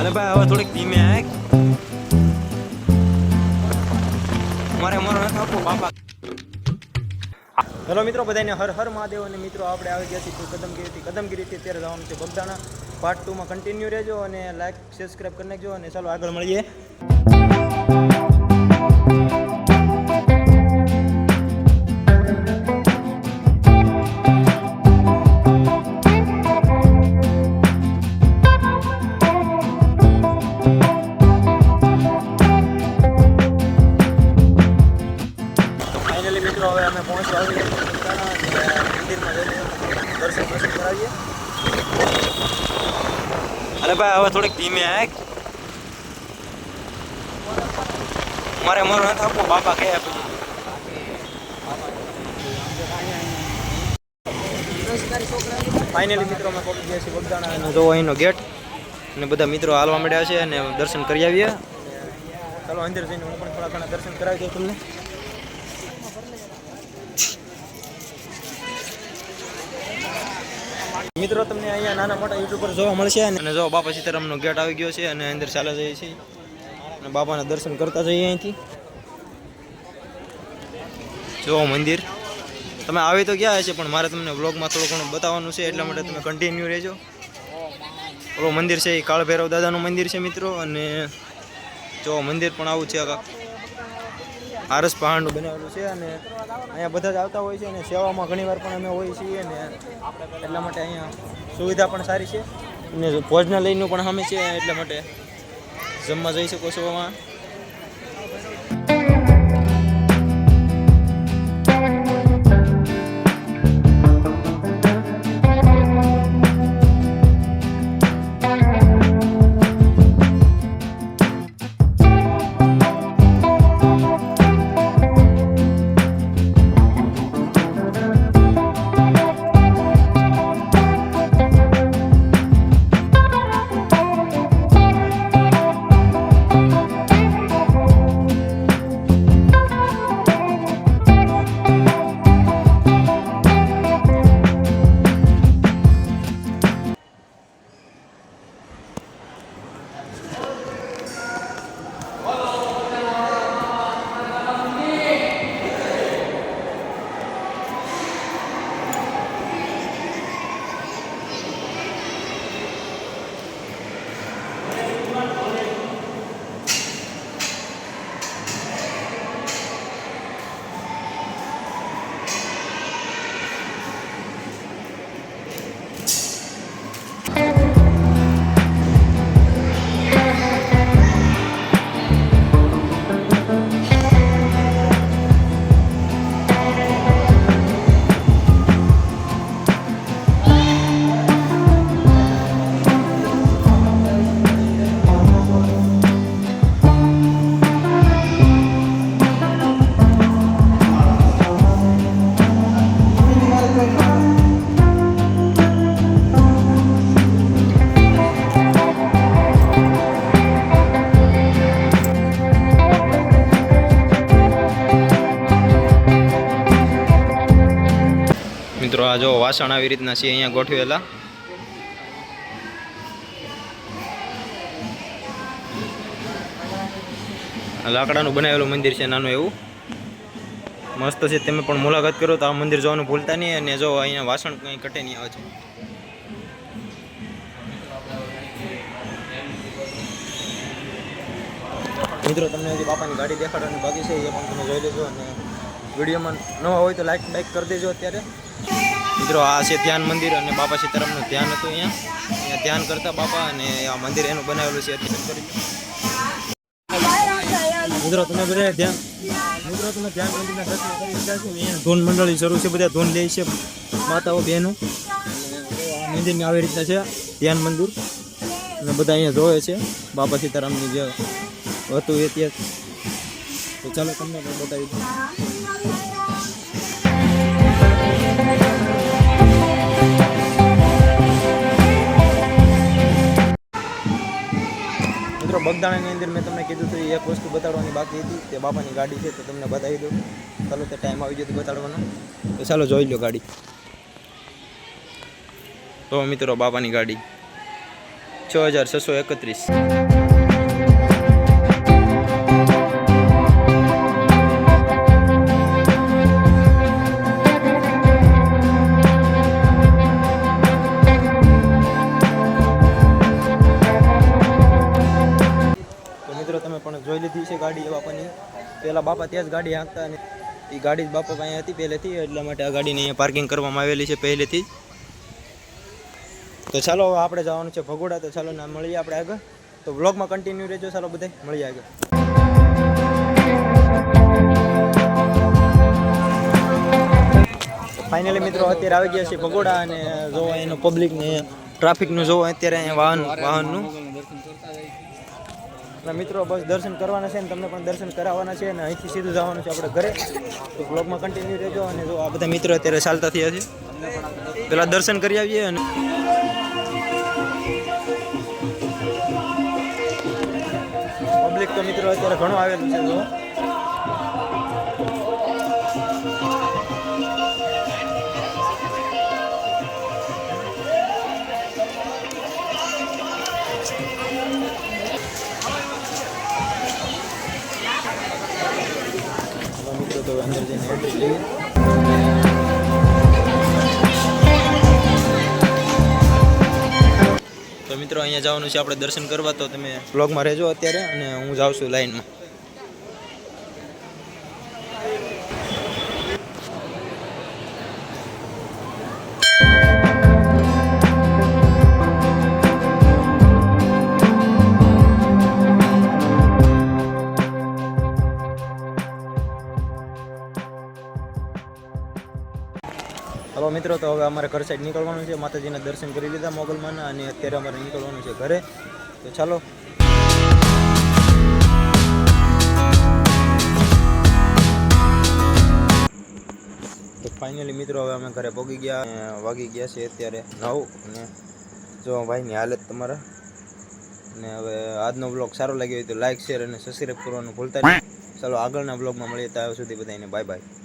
અરે ભાઈ, હવે થોડીક ધીમે આય મારે મારો નથી આપવો બાપા. હેલો મિત્રો બધાને હર હર મહાદેવ અને મિત્રો, આપણે આવી ગયા છીએ કદમગીરીથી. કદમગીરીથી અત્યારે જવાનું છે બગદાણા. પાર્ટ ટુમાં કન્ટિન્યુ રહેજો અને લાઈક સબસ્ક્રાઈબ કરી નાખજો અને ચાલો આગળ મળીએ. અરે ભાઈ, હવે થોડીક ધીમે આય. મારે મારો નથી આપવો, બાપા કહે ફાઇનલી મિત્રો, અમે પહોંચી ગયા છીએ બગદાણા અને જોવો અહીંનો ગેટ. અને બધા મિત્રો હાલવા મળ્યા છે અને દર્શન કરી આવીએ. ચાલો અંદર જઈને હું પણ થોડા ઘણા દર્શન કરાવી દઉં તમને. મિત્રો, તમને અહીંયા નાના મોટા યુટ્યુબર જોવા મળશે અને જો બાપા સીતારામનો ગેટ આવી ગયો છે અને અંદર ચાલે જઈએ છીએ અને બાપાના દર્શન કરતા જઈએ અહીંથી. જો મંદિર. તમે આવી તો ગયા હશે, પણ મારે તમને બ્લોગમાં થોડું ઘણું બતાવવાનું છે, એટલા માટે તમે કન્ટિન્યુ રહેજો. ઓલો મંદિર છે એ કાળભૈરવ દાદાનું મંદિર છે મિત્રો, અને જો મંદિર પણ આવું છે કાંક આરસ પહાડનું બનાવેલું છે અને અહીંયા બધા જ આવતા હોય છે અને સેવામાં ઘણીવાર પણ અમે હોઈએ છીએ અને એટલા માટે અહીંયા સુવિધા પણ સારી છે. અને ભોજનાલયનું પણ સામે છે, એટલા માટે જમવા જઈ શકો આમાં. વાસણ આવી રીતના છે, અહીંયા ગોઠવેલા. લાકડાનું બનાવેલું મંદિર છે નાનું એવું. મસ્ત છે, તમે પણ મુલાકાત કરો તો આ મંદિર જોવાનું ભૂલતા નહીં અને જો અહીંયા વાસણ કંઈ કટે નહીં, આવે છે. મિત્રો, તમને હજી બાપાની ગાડી દેખાડવાની બાકી છે, એ પણ તમે જોઈ લેજો અને વિડીયોમાં નવા હોય તો લાઈક લાઈક કરી દેજો અત્યારે. મિત્રો, આ છે ધ્યાન મંદિર અને બાપા સીતારામનું ધ્યાન હતું અહીંયા. અહીંયા ધ્યાન કરતા બાપા અને આ મંદિર એનું બનાવેલું છે અત્યારે. કરી મિત્રો, તમે બધા ધ્યાન મિત્રો, તમે ધ્યાન મંદિરના દર્શન કરી છે અહીંયા ધૂન મંડળી શરૂ છે, બધા ધૂન લે છે માતાઓ, બહેનો. મંદિરની આવી રીતના છે ધ્યાન મંદિર. અને બધા અહીંયા જોવે છે બાપા સીતારામની જે હતું એ ત્યાં. તો ચાલો તમને બતાવી દઉં. બગદાણાની અંદર મેં તમને કીધું હતું, એક વસ્તુ બતાડવાની બાકી હતી તે બાપાની ગાડી છે તો તમને બતાવી દઉં. ચાલો તે ટાઈમ આવી ગયો તો બતાડવાનો. તો ચાલો જોઈ લો ગાડી. તો મિત્રો, બાપાની ગાડી છ હજાર છસો એકત્રીસ. ગાડી એ બાપાની પહેલાં બાપા ત્યાં જ ગાડી હાંકતા અને એ ગાડી જ બાપા પાસે હતી પહેલેથી, એટલા માટે આ ગાડીને અહીંયા પાર્કિંગ કરવામાં આવેલી છે પહેલેથી તો ચાલો હવે આપણે જવાનું છે ભગોડા, તો ચાલો ના મળીએ આપણે આગળ. તો બ્લોગમાં કન્ટિન્યુ રહેજો, ચાલો બધા મળીએ આગળ. ફાઇનલી મિત્રો અત્યારે આવી ગયા છે ભગોડા અને જોવા એનું પબ્લિકને ટ્રાફિકનું જોવો અત્યારે વાહન, વાહનનું. એટલે મિત્રો, બસ દર્શન કરવાના છે ને તમને પણ દર્શન કરાવવાના છે અને અહીંથી સીધું જવાનું છે આપણે ઘરે. તો બ્લોગમાં કન્ટિન્યુ રહેજો અને જો આ બધા મિત્રો અત્યારે ચાલતા થયા છે પેલા દર્શન કરી આવીએ અને પબ્લિક તો મિત્રો અત્યારે ઘણું આવેલું છે, જો. તો અંદર જઈને તો મિત્રો, અહીંયા જવાનું છે આપણે દર્શન કરવા. તો તમે બ્લોગમાં રહેજો અત્યારે અને હું જાઉં છું લાઈનમાં. હલો મિત્રો, તો હવે અમારે ઘર સાઈડ નીકળવાનું છે. માતાજીના દર્શન કરી લીધા મોગલમાના અને અત્યારે અમારે નીકળવાનું છે ઘરે. તો ચાલો. તો ફાઇનલી મિત્રો, હવે અમે ઘરે પહોંચી ગયા વાગી ગયા છે અત્યારે નવ. અને જો ભાઈની હાલત તમારા. અને હવે આજનો બ્લોગ સારો લાગ્યો હોય તો લાઇક શેર અને સબસ્ક્રાઈબ કરવાનું ભૂલતા નહીં. ચાલો આગળના બ્લોગમાં મળીએ. ત્યાં સુધી બધાને બાય બાય